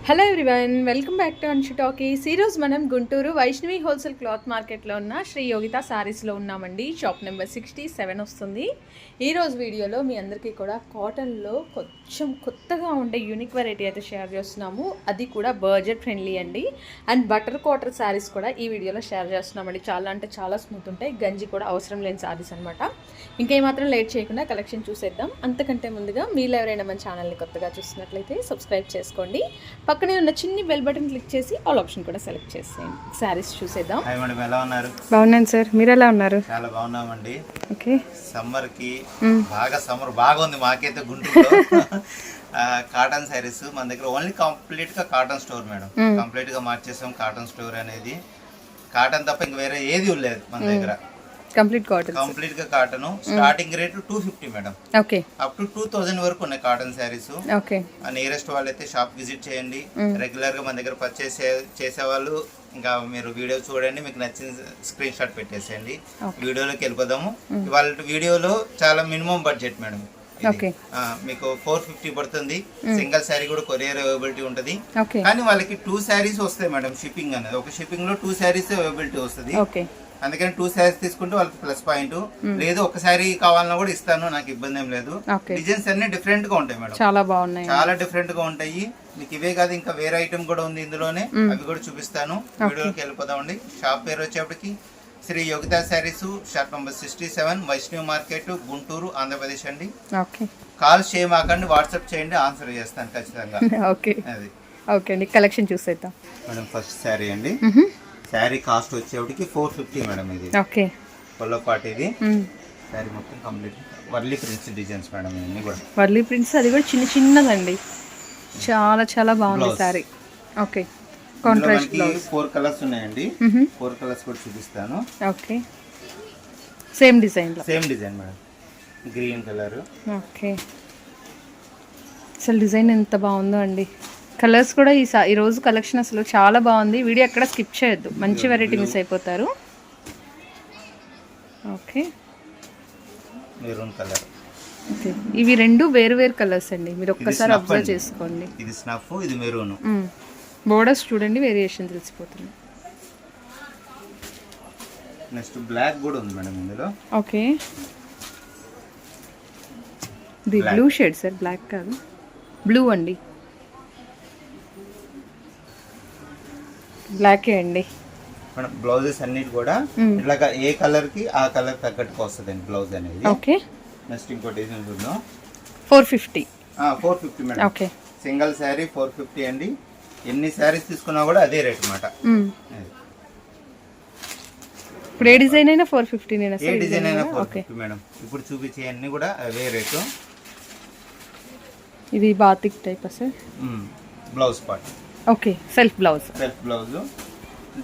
Hello everyone welcome back to Anshu talkies ఈరోజు మనం Guntur Vaishnavi wholesale cloth మార్కెట్లో ఉన్న శ్రీ యోగిత సారీస్లో ఉన్నామండి షాప్ నెంబర్ సిక్స్టీ సెవెన్ వస్తుంది ఈరోజు వీడియోలో మీ అందరికీ కూడా కాటన్లో కొంచెం కొత్తగా ఉండే యూనిక్ వెరైటీ అయితే షేర్ చేస్తున్నాము అది కూడా బడ్జెట్ ఫ్రెండ్లీ అండి అండ్ బటర్ కాటర్ శారీస్ కూడా ఈ వీడియోలో షేర్ చేస్తున్నామండి చాలా అంటే చాలా స్మూత్ ఉంటాయి గంజి కూడా అవసరం లేని శారీస్ అనమాట ఇంకేమాత్రం లేట్ చేయకుండా కలెక్షన్ చూసేద్దాం అంతకంటే ముందుగా మీరు ఎవరైనా మన ఛానల్ని కొత్తగా చూస్తున్నట్లయితే సబ్స్క్రైబ్ చేసుకోండి పక్కనే ఉన్న చిన్ని బెల్ బటన్ క్లిక్ చేసి ఆల్ ఆప్షన్ కూడా సెలెక్ట్ చేసేయండి. శారీస్ చూసేద్దాం. హాయ్ మేడం ఎలా ఉన్నారు? బాగున్నాను సార్. మీరు ఎలా ఉన్నారు? చాలా బాగున్నామండి. ఓకే. సమ్మర్కి బాగా సమ్మర్ బాగా ఉంది మాకైతే గుంటూరులో. ఆ, కాటన్ శారీస్ మన దగ్గర ఓన్లీ కంప్లీట్గా కాటన్ స్టోర్ మేడం కంప్లీట్గా మార్చేసాం కాటన్ స్టోర్ అనేది. కాటన్ తప్ప ఇంక వేరే ఏది లేదు మన దగ్గర. కంప్లీట్ కాటన్ కంప్లీట్గా cotton starting rate two fifty madam okay up to two thousand వరకు ఉన్నాయి కాటన్ శారీస్ ఓకే నియరెస్ట్ వాళ్ళైతే షాప్ విజిట్ చేయండి. రెగ్యులర్గా మన దగ్గర పర్చేస్ చేసే వాళ్ళు ఇంకా మీరు వీడియో చూడండి మీకు నచ్చిన స్క్రీన్ షాట్ పెట్టేసేయండి. వీడియోలోకి వెళ్ళిపోదాము. ఇవాళ వీడియోలో చాలా మినిమం బడ్జెట్ మేడం మీకు ఫోర్ ఫిఫ్టీ పడుతుంది. సింగిల్ శారీ కూడా కొరియర్ అవైలబిలిటీ ఉంటుంది. కానీ వాళ్ళకి టూ శారీస్ వస్తాయి మేడం షిప్పింగ్ అనేది. ఒక షిప్పింగ్లో టూ శారీస్ అవైలబిలిటీ వస్తుంది. అందుకని టూ శారీస్ తీసుకుంటే వాళ్ళకి ప్లస్ పాయింట్ లేదు ఒక శారీ కావాలన్నా కూడా ఇస్తాను నాకు ఇబ్బంది ఏం లేదు. డిజైన్స్ అన్ని డిఫరెంట్గా ఉంటాయి మేడం. చాలా బాగున్నాయి. చాలా డిఫరెంట్గా ఉంటాయి. మీకు ఇవే కాదు ఇంకా వేరే ఐటమ్ కూడా ఉంది ఇందులోనే. అవి కూడా చూపిస్తాను. వీడియోకి వెళ్ళిపోదామండి షాప్ పేరు వచ్చేప్పటికి Shri Yogita saris shop number sixty seven Vaishnavi market Guntur Andhra Pradesh అండి. ఓకే కాల్ చేయమాకండి వాట్సాప్ చేయండి ఆన్సర్ చేస్తాను ఖచ్చితంగా. ఓకే అది. ఓకే అండి కలెక్షన్ చూసేద్దాం. మేడం ఫస్ట్ శారీ అండి. శారీ కాస్ట్ వచ్చేప్పటికి ఫోర్ ఫిఫ్టీ మేడం ఇది. ఓకే. పొల్లపాటి ఇది శారీ మొత్తం complete. Warli prints designs madam ఇవన్నీ కూడా. వర్లీ ప్రింట్స్ అది కూడా చిన్న చిన్నదండి. చాలా చాలా బాగుంది. Sorry okay. Contrast four colours ఉన్నాయండి. ఫోర్ కలర్స్ కూడా చూపిస్తాను. ఓకే. సేమ్ డిజైన్లో same design madam. Green colour okay. అసలు డిజైన్ ఎంత బాగుందో అండి. కలర్స్ కూడా ఈ సా- ఈ రోజు కలెక్షన్ అసలు చాలా బాగుంది. వీడియో ఎక్కడ స్కిప్ చేయొద్దు. మంచి వెరైటీ మిస్ అయిపోతారు. ఓకే. Maroon colour. ఇవి రెండు వేరు వేరు కలర్స్ అండి. మీరు ఒక్కసారి అబ్జర్వ్. చేసుకోండి. ఇది స్నఫ్ ఇది మెరూన్. బోర్డర్స్ చూడండి వేరియేషన్ తెలిసిపోతుంది. నెక్స్ట్ బ్లాక్ కూడా ఉంది మేడం ఇందులో. ఓకే. ఇది బ్లూ షేడ్ సార్ బ్లాక్ కాదు. బ్లూ అండి. బ్లాకే అండి. మేడం బ్లౌజెస్ అన్నిటి కూడా ఇట్లాగా ఏ కలర్కి ఆ కలర్ తగ్గట్టుకు వస్తుంది అండి బ్లౌజ్ అనేది. ఓకే. నెక్స్ట్ ఇంకో డిజైన్ చూద్దాం. Four fifty four fifty madam. Okay. Single sari four fifty అండి. ఎన్ని శారీస్ తీసుకున్నా కూడా అదే రేట్ అనమాట ఇప్పుడు ఏ డిజైన్ అయినా ఫోర్ ఫిఫ్టీ నేను? ఏ డిజైన్ అయినా ఫోర్ ఓకే. Fifty madam. ఇప్పుడు చూపించే అన్ని కూడా అవే రేటు ఇది batik type sir? Blouse part okay self blouse self blouse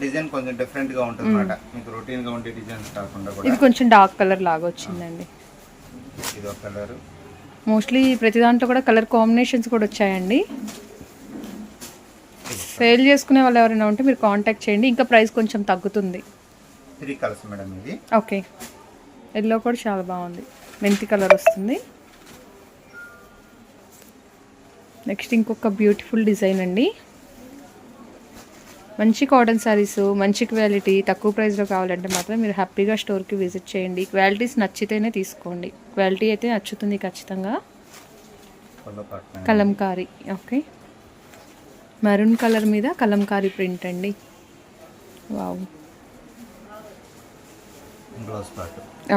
design కొంచెం డిఫరెంట్గా ఉంటుంది అనమాట మీకు రొటీన్గా ఉండే డిజైన్స్ కాకుండా కూడా. ఇది కొంచెం డార్క్ కలర్ లాగా వచ్చిందండి. ఇది ఒక కలర్ మోస్ట్లీ ప్రతి దాంట్లో కూడా కలర్ కాంబినేషన్స్ కూడా వచ్చాయండి. సేల్ చేసుకునే వాళ్ళు ఎవరైనా ఉంటే మీరు కాంటాక్ట్ చేయండి. ఇంకా ప్రైస్ కొంచెం తగ్గుతుంది. త్రీ కలర్స్ మేడం ఇది. ఓకే ఎల్లో కూడా చాలా బాగుంది. మెంతి కలర్ వస్తుంది. నెక్స్ట్ ఇంకొక బ్యూటిఫుల్ డిజైన్ అండి. మంచి కాటన్ శారీస్ మంచి క్వాలిటీ తక్కువ ప్రైస్లో కావాలంటే మాత్రం మీరు హ్యాపీగా స్టోర్కి విజిట్ చేయండి. క్వాలిటీస్ నచ్చితేనే తీసుకోండి. క్వాలిటీ అయితే నచ్చుతుంది ఖచ్చితంగా. కలంకారీ ఓకే మెరూన్ కలర్ మీద కలంకారీ ప్రింట్ అండి. వావ్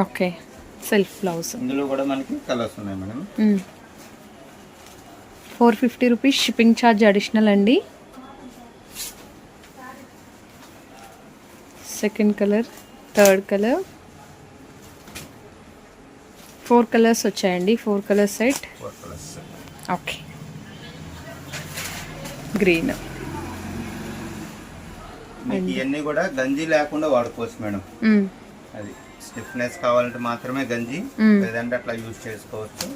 ఓకే సెల్ఫ్ బ్లౌజ్ ఇందులో కూడా మనకి కలర్స్ ఉన్నాయి madam four fifty rupees shipping charge additional అండి. Second colour third colour four colours వచ్చాయండి. Four colour set okay green ఇవన్నీ కూడా గంజి లేకుండా వాడుకోవచ్చు మేడం. అది స్టిఫ్నెస్ కావాలంటే మాత్రమే గంజి లేదంటే అట్లా యూజ్ చేసుకోవచ్చు.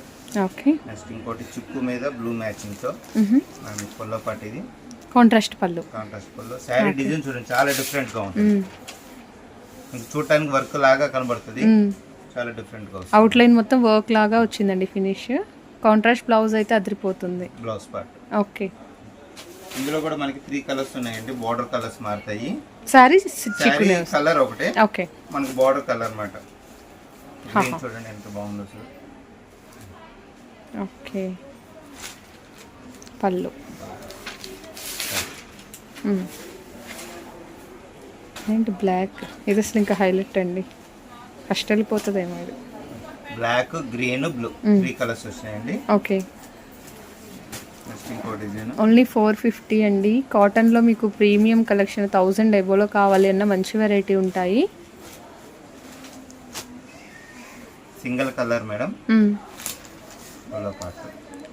ఓకే నెక్స్ట్ ఇంకోటి చిక్కు మీద blue మ్యాచింగ్తో. Contrast pallu. Contrast sari design చూడండి చాలా డిఫరెంట్గా ఉంటుంది మీకు చూడటానికి వర్క్ లాగా కనబడుతుంది. చాలా డిఫరెంట్గా వస్తుంది. అవుట్లైన్ మొత్తం వర్క్ లాగా వచ్చిందండి ఫినిష్ కాంట్రాస్ట్ బ్లౌజ్ అయితే అదిరిపోతుంది. బ్లౌజ్ పార్ట్ ఓకే ఇందులో కూడా మనకి త్రీ కలర్స్ ఉన్నాయండి. బార్డర్ కలర్స్ మారుతాయి. చిక్కునే కలర్ ఒకటే. ఓకే మనకి బార్డర్ కలర్ అన్నమాట. చూడండి ఎంత బాగుందో ఓకే పళ్ళు. ఏంటి బ్లాక్? ఇది అసలు ఇంకా హైలైట్ అండి. ఫస్ట్ వెళ్ళిపోతుందేమో ఇది. Black green blue. Three colours వచ్చినాయండి ఓకే. ఓన్లీ ఫోర్ ఫిఫ్టీ అండి. కాటన్లో మీకు ప్రీమియం కలెక్షన్ థౌజండ్ ఎబోలో కావాలి అన్న మంచి వెరైటీ ఉంటాయి. Single colour madam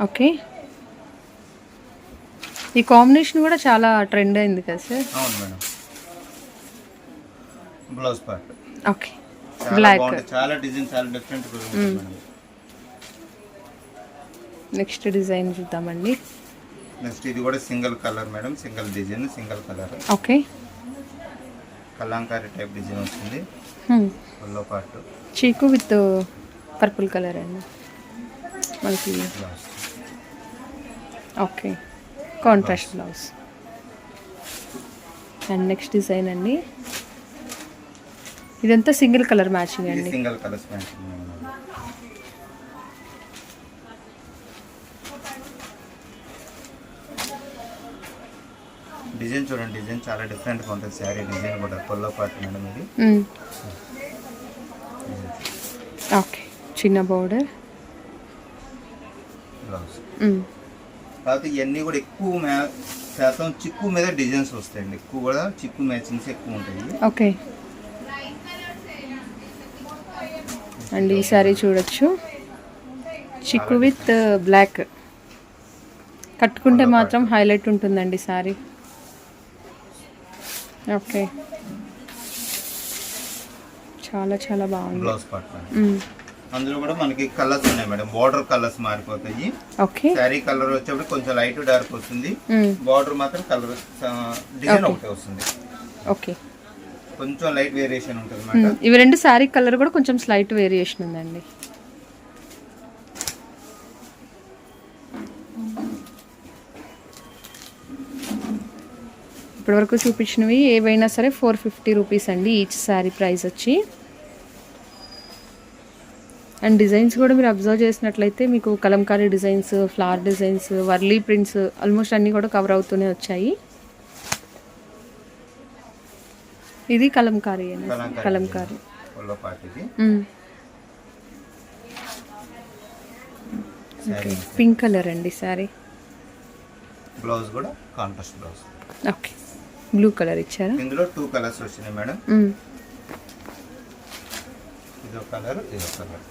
okay. ఈ కాంబినేషన్ కూడా చాలా ట్రెండ్ అయింది కదా సార్? అవును మేడం. Blouse part. ఓకే. బాగుంటుంది చాలా డిజైన్ చాలా డిఫరెంట్ మేడం. నెక్స్ట్ డిజైన్ చూద్దామండి. నెక్స్ట్ ఇది కూడా single colour madam. Single design single colour. Okay. Kalamkari type design వస్తుంది. పల్లో పార్ట్ చీకు విత్ పర్పుల్ కలర్ అండి. మనకి okay. Contrast blouse and next design అండి. ఇదంతా సింగిల్ కలర్ మ్యాచింగ్ అండి. సింగిల్ కలర్స్ మ్యాచింగ్ డిజైన్ చూడండి డిజైన్ చాలా డిఫరెంట్గా ఉంటుంది. శారీ డిజైన్ కూడా పల్లో పార్ట్ మేడం ఇది. ఓకే చిన్న బోర్డర్. బ్లౌజ్. కాకపోతే ఇవన్నీ కూడా ఎక్కువ మ్యా శాతం చిక్కు మీద డిజైన్స్ వస్తాయండి. ఎక్కువ కూడా చిక్కు మ్యాచింగ్స్ ఎక్కువ ఉంటాయి. ఓకే. అండ్ ఈ సారీ చూడొచ్చు. చిక్కు విత్ బ్లాక్. కట్టుకుంటే మాత్రం హైలైట్ ఉంటుందండి సారీ. ఓకే. చాలా చాలా బాగుంది. మేడం. అందులో కూడా మనకి కలర్స్ ఉన్నాయి మేడం. బార్డర్ కలర్స్ మారిపోతాయి. ఓకే. శారీ కలర్ వచ్చేప్పుడు కొంచెం లైట్ డార్క్ వస్తుంది. బార్డర్ మాత్రం కలర్ డిజైన్ ఒకటే వస్తుంది. ఓకే. కొంచెం లైట్ వేరియేషన్ ఉంటుంది మ్మ్. ఇవి రెండు శారీ కలర్ కూడా కొంచెం స్లైట్ వేరియేషన్ ఉందండి. ఇప్పటివరకు చూపించినవి ఏవైనా సరే ఫోర్ ఫిఫ్టీ రూపీస్ అండి ఈచ్ శారీ ప్రైస్ వచ్చి. అండ్ డిజైన్స్ కూడా మీరు అబ్జర్వ్ చేసినట్లయితే మీకు kalamkari designs flower designs Warli prints almost అన్నీ కూడా కవర్ అవుతూనే వచ్చాయి. ఇది కలంకారీ అండి కలంకారీ పింక్ కలర్ అండి సారీ బ్లౌజ్ కూడా contrast blouse okay blue colour ఇచ్చారా? ఇందులో టూ కలర్స్ వచ్చినాయి మేడం. ఇదో కలర్ ఇదో కలర్.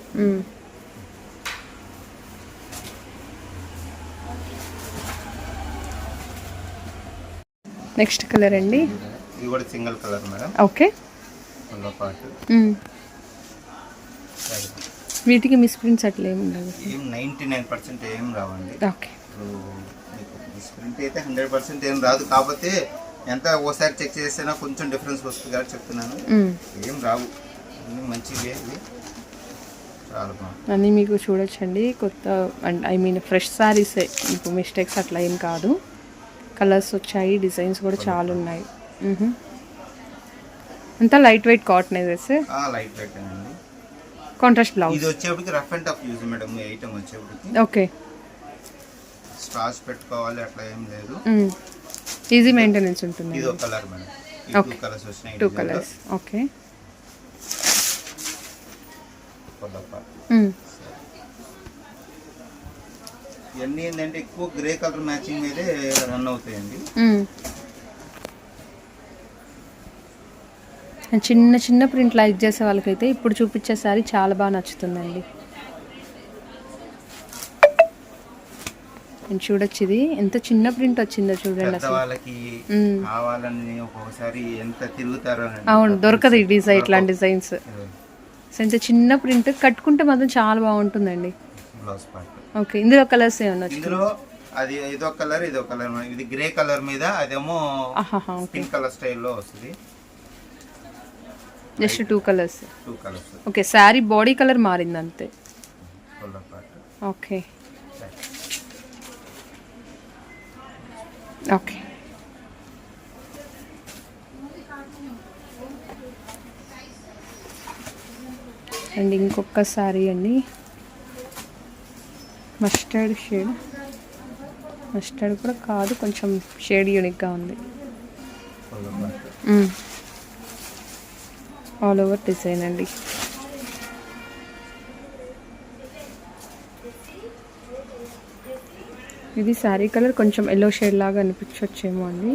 నెక్స్ట్ కలర్ అండి? ఇది కూడా single colour madam. Okay. Sari వీటికి మిస్ ప్రింట్స్ అట్లా ఏమి ఉండదు ఏం నైంటీ నైన్ పర్సెంట్ ఏం రావండి. ఓకే. డిస్ప్రింట్ అయితే హండ్రెడ్ పర్సెంట్ ఏం రాదు. కాకపోతే ఎంత ఓసారి చెక్ చేసినా కొంచెం డిఫరెన్స్ వస్తుంది కాబట్టి చెప్తున్నాను. ఏం రావు. అన్నీ మీకు చూడొచ్చండి. కొత్త అండ్ ఐ మీన్ ఫ్రెష్ శారీసే మీకు మిస్టేక్స్ అట్లా ఏం కాదు. కలర్స్ వచ్చాయి డిజైన్స్ కూడా చాలా ఉన్నాయి. అంతా light weight cotton light weight అండి. కాంట్రాస్ట్ బ్లౌజ్ ఇది వచ్చేప్పటికి rough and tough use madam ఈ ఐటమ్ వచ్చేప్పటికి. ఓకే స్టార్స్ పెట్టుకోవాలి అట్లా ఏం లేదు. ఈజీ మెయింటెనెన్స్ ఉంటుంది. ఇది ఒక కలర్ మేడం టూ. కలర్స్ వచ్చినాయి టూ కలర్స్ ఓకే ఇవన్నీ ఏంటంటే ఎక్కువ గ్రే కలర్ మ్యాచింగ్ మీదే రన్ అవుతాయండి. చిన్న చిన్న ప్రింట్ లైక్ చేసే వాళ్ళకైతే ఇప్పుడు చూపించే సారీ చాలా బాగా నచ్చుతుందండి. నేను చూడొచ్చు ఇది. ఎంత చిన్న ప్రింట్ వచ్చిందో చూడండి అసలు. అవును దొరకదు ఈ డిజైన్ ఇట్లాంటి డిజైన్స్ సో ఇంత చిన్న ప్రింట్ కట్టుకుంటే మాత్రం చాలా బాగుంటుందండి. బ్లౌజ్ పార్ట్ ఓకే ఇందులో కలర్స్ ఏమన్నా ఇందులో అది ఇదో కలర్ ఇదో కలర్ ఇది గ్రే కలర్ మీద అదేమో పింక్ కలర్ స్టైల్లో వస్తుంది. Just two colours two colours okay sari body colour మారింది అంతే ఓకే. ఓకే. అండ్ ఇంకొక శారీ అండి. మస్టర్డ్ షేడ్ మస్టర్డ్ కూడా కాదు కొంచెం షేడ్ యూనిక్గా ఉంది. ఆల్ ఓవర్ డిజైన్ అండి. ఇది శారీ కలర్ కొంచెం ఎల్లో షేడ్ లాగా అనిపించవచ్చేమో అండి.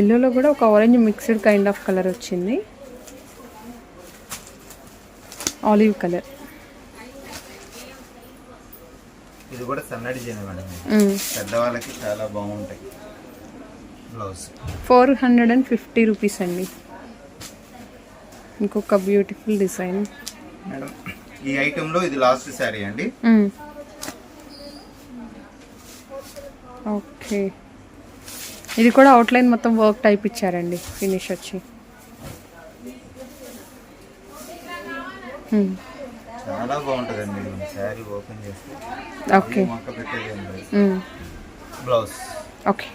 ఎల్లోలో కూడా ఒక orange mixed kind of colour వచ్చింది. Olive colour. ఇది కూడా సన్నడి డిజైన్ మేడం. పెద్దవాళ్ళకి చాలా బాగుంటాయి blouse. Four hundred and fifty rupees అండి. ఇంకొక బ్యూటిఫుల్ డిజైన్. మేడం ఈ ఐటెంలో ఇది లాస్ట్ శారీ అండి. ఓకే. ఇది కూడా అవుట్లైన్ మొత్తం వర్క్ టైప్ ఇచ్చారండి ఫినిష్ వచ్చి. చాలా బాగుంటుందండి. శారీ ఓపెన్ చేస్తే. ఓకే మొక్క పెట్టేది Hmm. బ్లౌజ్ ఓకే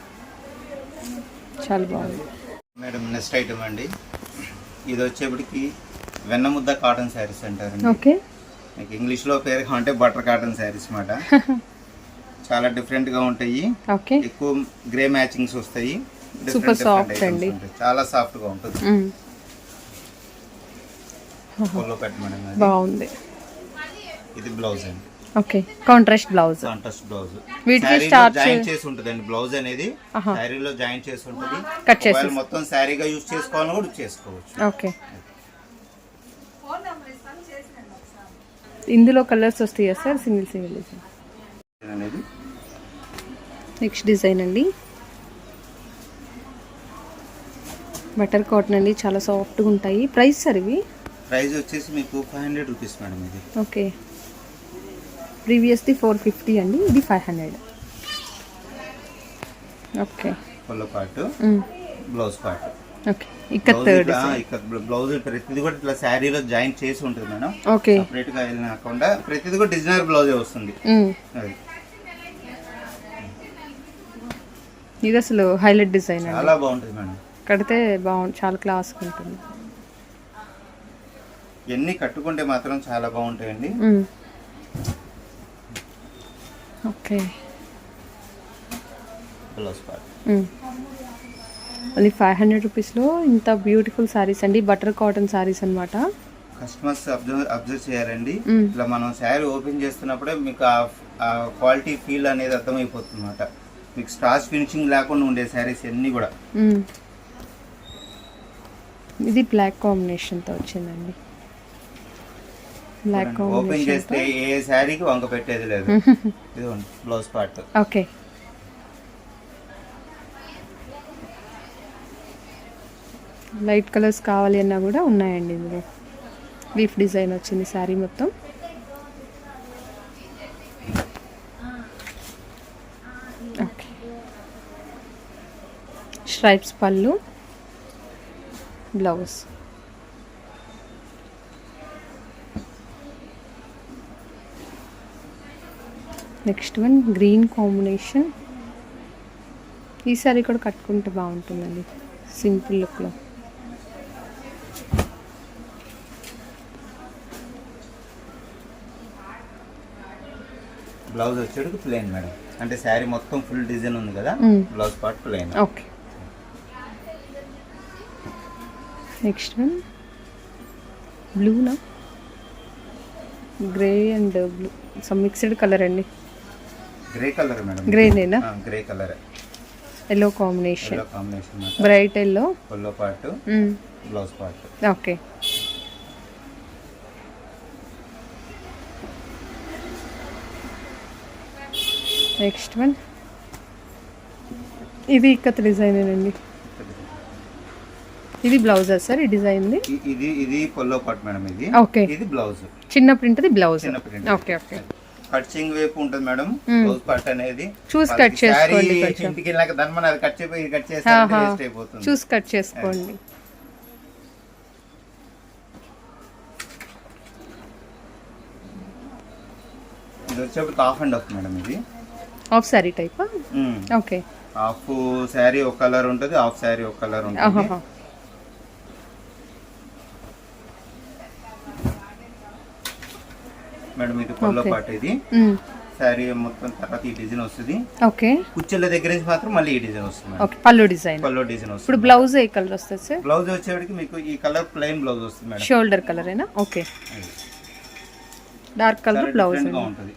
చాలా బాగుంది. మేడం నెక్స్ట్ ఐటమ్ అండి. ఇది వచ్చేప్పటికి వెన్నముద్ద కాటన్ శారీస్ అంటారండి. ఓకే మీకు ఇంగ్లీష్లో పేరు అంటే బటర్ కాటన్ శారీస్ మాట చాలా డిఫరెంట్గా ఉంటాయి. ఓకే ఎక్కువ గ్రే మ్యాచింగ్స్ వస్తాయి. Soft items అండి. చాలా సాఫ్ట్గా ఉంటుంది. Hmm. పొల్లో కట్ మేడం అది. బాగుంది. ఇది బ్లౌజ్ అండి. Okay. Contrast blouse. Contrast blouse. వీటికి starch- జాయిన్ చేసి ఉంటుందండి బ్లౌజ్ అనేది. శారీలో జాయిన్ చేసి ఉంటుంది. కట్ చేసి మొత్తం శారీగా యూజ్ చేసుకోవాలని కూడా చేసుకోవచ్చు. ఓకే. ఇందులో కలర్స్ వస్తాయా సార్? సింగిల్ సింగిల్ డిజైన్ అనేది. నెక్స్ట్ డిజైన్ అండి. బటర్ కాటన్ అండి చాలా సాఫ్ట్గా ఉంటాయి. ప్రైస్ సార్ ఇవి? ప్రైస్ వచ్చేసి మీకు ఫైవ్ హండ్రెడ్ రూపీస్ మేడం ఇది. ఓకే. ప్రీవియస్ది ఫోర్ ఫిఫ్టీ అండి ఇది five hundred. Okay. Pallu part blouse part. Okay. ఇక్కడ థర్డ్ ఇక్కడ బ్లౌజ్ ప్రతిది కూడా ఇట్లా శారీలో జాయిన్ చేసి ఉంటుంది మేడం. ఓకే. సపరేట్గా వెళ్ళినాకుండా ప్రతిది కూడా డిజైనర్ బ్లౌజే వస్తుంది. అది. ఇది అసలు హైలైట్ డిజైన్ అండి. చాలా బాగుంటుంది మేడం. కడితే బాగుంది చాలా క్లాస్గా ఉంటుంది. ఇవన్నీ కట్టుకుంటే మాత్రం చాలా బాగుంటాయండి. ఓకే. బ్లౌజ్ పార్ట్ అది ఫైవ్ హండ్రెడ్ రూపీస్లో ఇంత బ్యూటిఫుల్ శారీస్ అండి బటర్ కాటన్ శారీస్ అనమాట కస్టమర్స్ అబ్జర్వ్ అబ్జర్వ్ చేయాలండి. ఇట్లా మనం శారీ ఓపెన్ చేస్తున్నప్పుడే మీకు ఆ క్వాలిటీ ఫీల్ అనేది అర్థమైపోతుంది అనమాట మీకు స్టార్చ్ ఫినిషింగ్ లేకుండా ఉండే శారీస్ అన్నీ కూడా. ఇది బ్లాక్ కాంబినేషన్తో వచ్చిందండి. ఓపెన్ చేస్తే ఏ శారీకి వంక పెట్టేది లేదు. ఇది blouse part okay light colours కావాలి అన్నా కూడా ఉన్నాయండి ఇందులో. లీఫ్ డిజైన్ వచ్చింది శారీ మొత్తం. Okay stripes pallu blouse next one green combination ఈ సారీ కూడా కట్టుకుంటే బాగుంటుందండి. సింపుల్ లుక్లో బ్లౌజ్ వచ్చేటికి ప్లెయిన్ మేడం అంటే శారీ మొత్తం ఫుల్ డిజైన్ ఉంది కదా. Blouse part plain okay next one బ్లూనా grey and blue some mixed colour అండి. Grey colour madam గ్రేనేనా grey colour yellow combination yellow combination bright yellow pallu part blouse part okay next one ఇది ikat design అండి ఇది బ్లౌజా sir ఈ డిజైన్ది ఇది ఇది pallu part madam ఇది. Okay ఇది బ్లౌజ్ చిన్న ప్రింట్ది బ్లౌజ్ చిన్న print. ఓకే ఓకే కట్చింగ్ వైపు ఉంటుంది మేడం. బ్లౌజ్ పార్ట్ అనేది. చూసి cut చేసుకోండి. ఇంటికి వెళ్ళాక అది కట్ ఇది కట్ చేస్తే ఆహా. వేస్ట్ అయిపోతుంది. చూసి కట్ చేసుకోండి. ఇది వచ్చేప్పటికి హాఫ్ అండ్ హాఫ్ మేడం ఇది. ఆఫ్ శారీ టైపా? ఓకే. హాఫ్ శారీ ఒక కలర్ ఉంటుంది హాఫ్ శారీ ఒక కలర్ ఉంటుంది. మేడం ఇది పల్లో Okay. పాటు ఇది. శారీ మొత్తం తర్వాత ఈ డిజైన్ వస్తుంది. ఓకే. కుచ్చెల దగ్గర నుంచి మాత్రం మళ్ళీ ఈ డిజైన్ వస్తుంది ఓకే పళ్ళు డిజైన్. పల్లో డిజైన్ ఇప్పుడు వస్తుంది బ్లౌజ్ ఏ కలర్ వస్తుంది సార్? బ్లౌజ్ వచ్చేవాడికి మీకు ఈ కలర్ ప్లెయిన్ బ్లౌజ్ వస్తుంది మేడం. షోల్డర్ కలరేనా ఓకే. ఇది. డార్క్ కలర్ బ్లౌజ్ ఉంటుంది.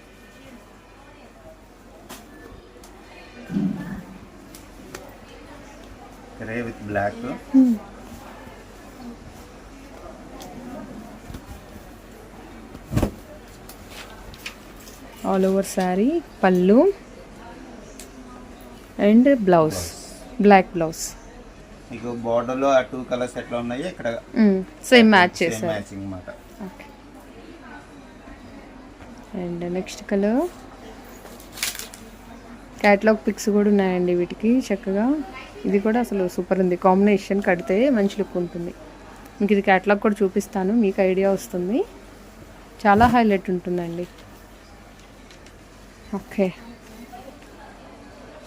Grey with black all over sari pallu. And blouse black blouse. మీకు border లో ఆ టూ కలర్స్ ఎట్లా ఉన్నాయో ఇక్కడ same match matching and next colour catalogue pics కూడా ఉన్నాయండి వీటికి చక్కగా. ఇది కూడా అసలు సూపర్ ఉంది. కాంబినేషన్ కడితే మంచి లుక్ ఉంటుంది. ఇంక ఇది క్యాట్లాగ్ కూడా చూపిస్తాను మీకు ఐడియా వస్తుంది. చాలా హైలైట్ ఉంటుందండి. Okay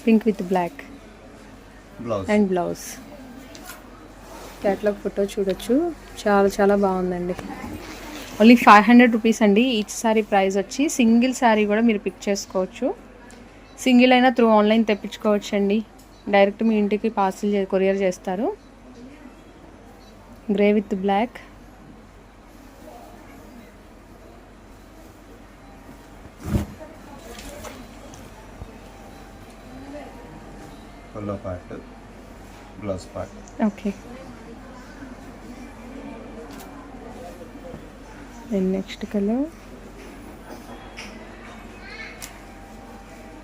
pink with black and blouse catalogue photo చూడొచ్చు. చాలా చాలా బాగుందండి. ఓన్లీ ఫైవ్ హండ్రెడ్ రూపీస్ అండి. ఈచ్ సారీ ప్రైస్ వచ్చి సింగిల్ శారీ కూడా మీరు పిక్ చేసుకోవచ్చు. సింగిల్ అయినా త్రూ ఆన్లైన్ తెప్పించుకోవచ్చు అండి డైరెక్ట్ మీ ఇంటికి పార్సిల్ కొరియర్ చేస్తారు. Grey with black pallu part blouse part okay and next colour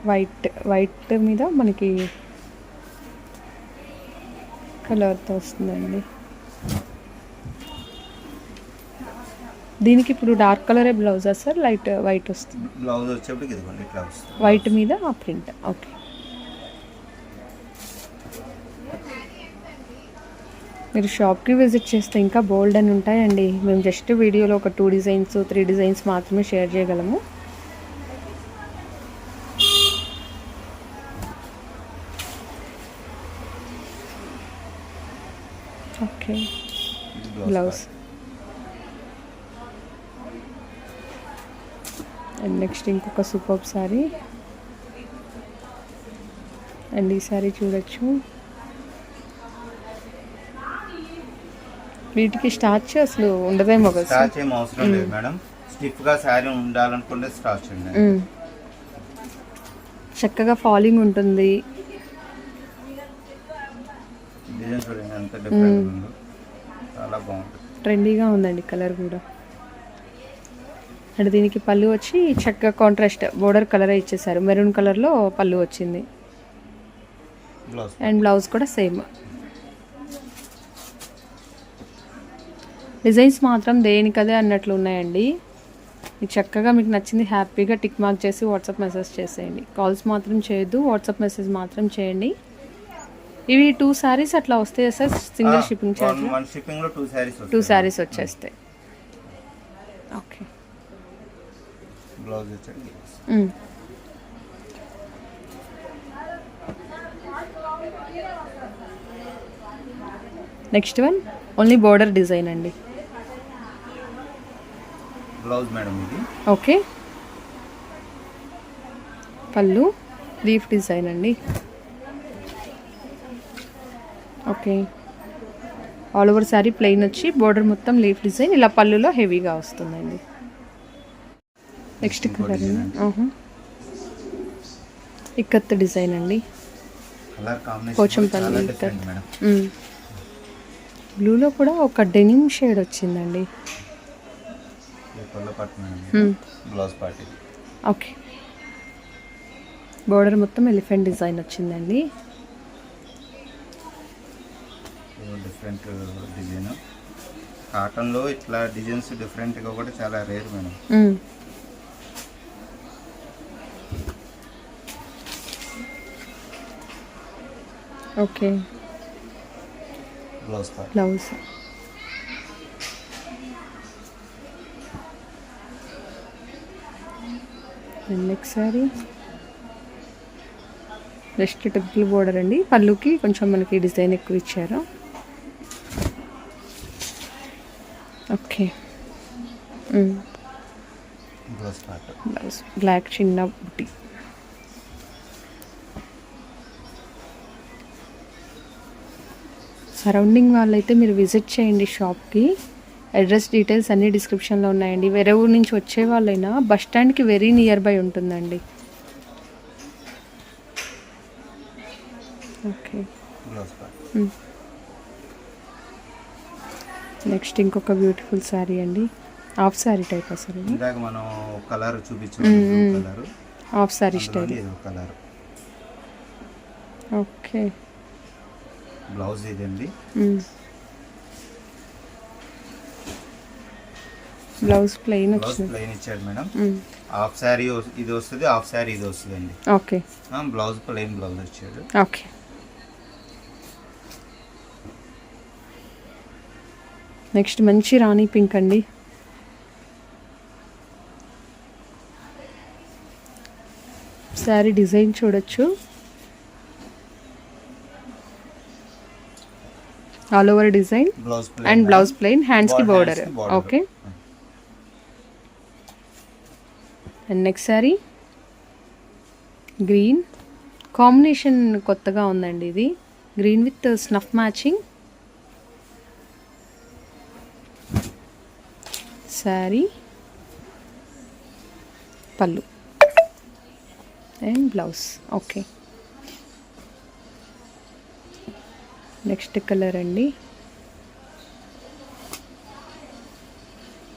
white white మీద మనకి కలర్తో వస్తుందండి. దీనికి ఇప్పుడు డార్క్ కలరే బ్లౌజా సార్ లైట్ వైట్ వస్తుంది. బ్లౌజ్ వచ్చేప్పటికి ఇదిగోండి ఇట్లా వస్తుంది. వైట్ మీద ఆ ప్రింట్ ఓకే మీరు షాప్కి విజిట్ చేస్తే ఇంకా బోల్డ్ అని ఉంటాయండి. మేము జస్ట్ వీడియోలో ఒక టూ డిజైన్స్ త్రీ డిజైన్స్ మాత్రమే షేర్ చేయగలము. Okay blouse blouse and next ఇంకొక సూపర్ సారీ అండ్ ఈ సారీ చూడొచ్చు. వీటికి స్టార్చ్ అసలు ఉండదేమో కదా సార్. స్టార్చ్ ఏం అవసరం లేదు మేడం. స్టిఫ్గా శారీ ఉండాలనుకుంటే స్టార్చ్ మ్మ్. చక్కగా ఫాలింగ్ ఉంటుంది. డిజైన్ చూడండి ఎంత డిఫరెంట్ ఉందో చాలా బాగుంటుంది. ట్రెండీగా ఉందండి కలర్ కూడా. అండ్ దీనికి పళ్ళు వచ్చి చక్కగా కాంట్రాస్ట్ బోర్డర్ కలర్ ఇచ్చేసారు మెరూన్ కలర్లో పళ్ళు వచ్చింది. అండ్ బ్లౌజ్ కూడా సేమ్ డిజైన్స్ మాత్రం దేనికదే అన్నట్లు ఉన్నాయండి. మీకు చక్కగా మీకు నచ్చింది హ్యాపీగా టిక్ మార్క్ చేసి వాట్సాప్ మెసేజ్ చేసేయండి. కాల్స్ మాత్రం చేయొద్దు వాట్సాప్ మెసేజ్ మాత్రం చేయండి. ఇవి టూ శారీస్ అట్లా వస్తాయి sir? Single shipping charge? Two saris వచ్చేస్తాయి. Okay. Blouse next one? Only border design అండి. బ్లౌజ్ మేడం ఇది. ఓకే. పళ్ళు లీఫ్ డిజైన్ అండి. Okay. All over sari plain వచ్చి బోర్డర్ మొత్తం లీఫ్ డిజైన్ ఇలా పళ్ళులో హెవీగా వస్తుందండి. Next colour. ఇక్కత్ డిజైన్ అండి. కలర్ కాంబినేషన్ పోచంపల్లి చాలా ఇంకా. Different madam. బ్లూలో కూడా ఒక డెనిమ్ షేడ్ వచ్చిందండి ఇది పళ్ళ పట్టు మేడం మ్మ్. Blouse part. ఓకే. బోర్డర్ మొత్తం ఎలిఫెంట్ డిజైన్ వచ్చిందండి. Different design. కాటన్లో ఇట్లా డిజైన్స్ డిఫరెంట్గా కూడా చాలా rare madam. Okay. Blouse part. Blouse next sari just temple border అండి. పళ్ళుకి కొంచెం మనకి డిజైన్ ఎక్కువ ఇచ్చారు. ఓకే. బ్లౌజ్ బ్లాక్ చిన్న బుట్టి. సరౌండింగ్ వాళ్ళైతే మీరు విజిట్ చేయండి షాప్కి. అడ్రస్ డీటెయిల్స్ అన్ని డిస్క్రిప్షన్లో ఉన్నాయండి. వేరే ఊరు నుంచి వచ్చే వాళ్ళైనా బస్ స్టాండ్కి వెరీ నియర్ బై ఉంటుందండి. ఓకే. నెక్స్ట్ ఇంకొక బ్యూటిఫుల్ శారీ అండి. హాఫ్ శారీ టైప్ అసలు. మనం colour half sari style. Colour. Okay. Blouse ఇదండి. బ్లౌజ్ ప్లెయిన్ వచ్చింది. ప్లెయిన్ ఇచ్చాడు మేడం. హాఫ్ శారీ ఇది వస్తుంది హాఫ్ శారీ ఇది వస్తుంది అండి ఓకే బ్లౌజ్ ప్లెయిన్ బ్లౌజ్ ఇచ్చాడు. ఓకే. నెక్స్ట్ మంచి రాణి పింక్ అండి. శారీ డిజైన్ చూడొచ్చు. All over design and blouse plain హ్యాండ్స్కి border. Okay and next sari green combination కొత్తగా ఉందండి ఇది. Green with snuff matching sari pallu and blouse okay next colour అండి.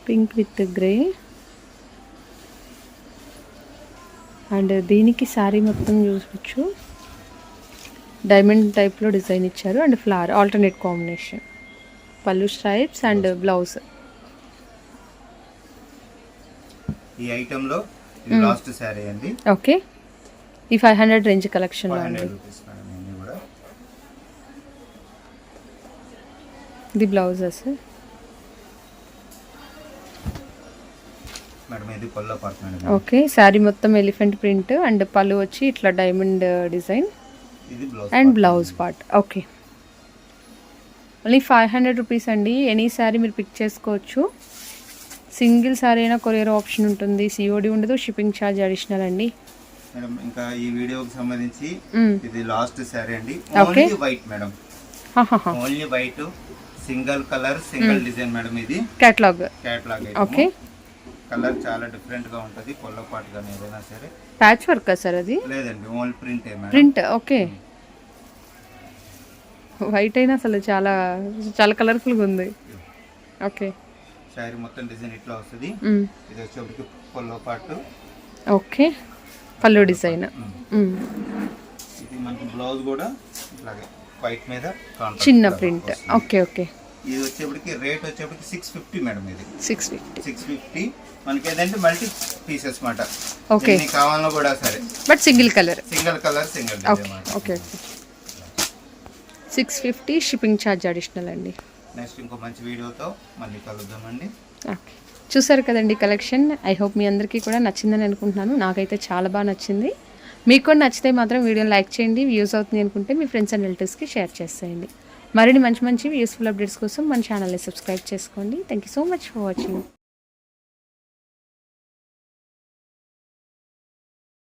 పింక్ విత్ గ్రే అండ్ దీనికి శారీ మొత్తం చూసుకోవచ్చు. డైమండ్ టైప్లో డిజైన్ ఇచ్చారు. And flower alternate combination pallu stripes and blouse ఈ ఐటమ్లో ఇది లాస్ట్ శారీ అండి. ఓకే ఈ ఫైవ్ హండ్రెడ్ రేంజ్ కలెక్షన్లో అండి. ఇది బ్లౌజెస్ మేడం ఇది pallu part madam. Okay sari మొత్తం ఎలిఫెంట్ ప్రింట్ అండ్ పళ్ళు వచ్చి ఇట్లా డైమండ్ డిజైన్. ఇది blouse and blouse part okay. Only five hundred rupees అండి. ఎనీ శారీ మీరు పిక్ చేసుకోవచ్చు. సింగిల్ శారీ అయినా కొరియర్ ఆప్షన్ ఉంటుంది. సిఓడి ఉండదు షిప్పింగ్ ఛార్జ్ అడిషనల్ అండి. మేడం ఇంకా ఈ వీడియోకి సంబంధించి మ్మ్. ఇది లాస్ట్ శారీ అండి. Okay. Only white madam. Only white single colour single design madam ఇది. Catalogue catalogue okay. కలర్ చాలా డిఫరెంట్గా ఉంటది పొల్ల పాటు కానీ ఏదైనా సరే. ప్యాచ్ వర్క్ సార్ అది? లేదండి only print madam. Print okay. White అయినా అసలు చాలా చాలా కలర్ఫుల్గా ఉంది. ఓకే. శారీ మొత్తం డిజైన్ ఇట్లా వస్తుంది. మ్మ్. ఇది వచ్చేప్పటికి పొల్ల పాటు ఓకే. పళ్ళు డిజైన్ మ్మ్. ఇది మనకి బ్లౌజ్ కూడా ఇట్లాగే వైట్ మీద చిన్న ప్రింట్. Okay okay. ఇది వచ్చేప్పటికి రేట్ వచ్చేప్పటికి సిక్స్ ఫిఫ్టీ మేడం ఇది. సిక్స్ ఫిఫ్టీ సిక్స్ ఫిఫ్టీ మనకి ఏదంటే మల్టీ పీసెస్ మాట. ఓకే కావాలన్నా కూడా సరే. But single colour single colour single okay six fifty shipping charge additional అండి. నెక్స్ట్ ఇంకో మంచి వీడియోతో మళ్ళీ కలుద్దామండి. ఓకే చూసారు కదండి కలెక్షన్ ఐ హోప్ మీ అందరికీ కూడా నచ్చిందని అనుకుంటున్నాను. నాకైతే చాలా బాగా నచ్చింది. మీకు కూడా నచ్చితే మాత్రం వీడియోని లైక్ చేయండి వ్యూస్ అవుతుంది అనుకుంటే మీ ఫ్రెండ్స్ అండ్ రిలేటివ్స్కి షేర్ చేసేయండి. మరిన్ని మంచి మంచి యూస్ఫుల్ అప్డేట్స్ కోసం మన ఛానల్ని సబ్స్క్రైబ్ చేసుకోండి. Thank you so much for watching